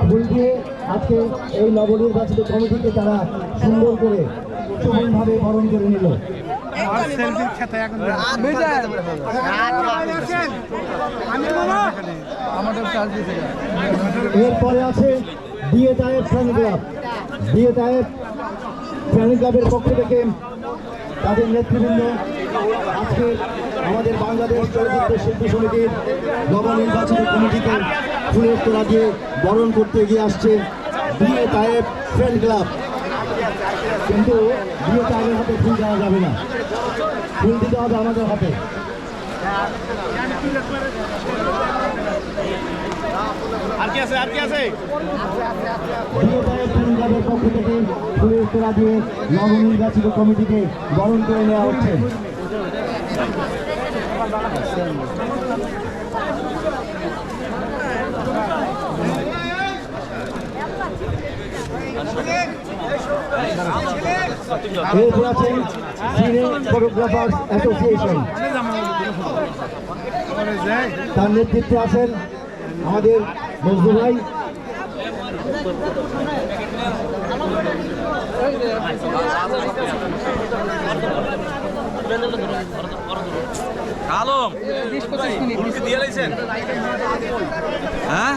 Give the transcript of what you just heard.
ফুল দিয়ে আজকে এই নবনির্বাচিত কমিটিকে তারা সুন্দর করে সুমনভাবে বরণ করে নিল। এরপরে আছে বিয়ে তায়েব ফ্যান ক্লাব। বিয়ে তায়েব ফ্যান ক্লাবের পক্ষ থেকে তাদের নেতৃবৃন্দ আজকে আমাদের বাংলাদেশ চলচ্চিত্র শিল্পী সমিতির নবনির্বাচিত কমিটিকে ফুলের তোলা দিয়ে বরণ করতে এগিয়ে আসছে বিয়ে তায়েব ফ্যান ক্লাব। কিন্তু বিয়ে তায়েবের হাতে ফুল দেওয়া যাবে না। ফুল দিতে হবে আমাদের হাতে। আর কি আছে আর কি আছে? পক্ষ থেকে ফুলের তোলা দিয়ে নবনির্বাচিত কমিটিকে বরণ করে নেওয়া হচ্ছে। এরপর ফটোগ্রাফার্স অ্যাসোসিয়েশন তার নেতৃত্বে আছেন আমাদের মজদুর ভাই আলম ফুলকে দিয়ে লাইছেন হ্যাঁ?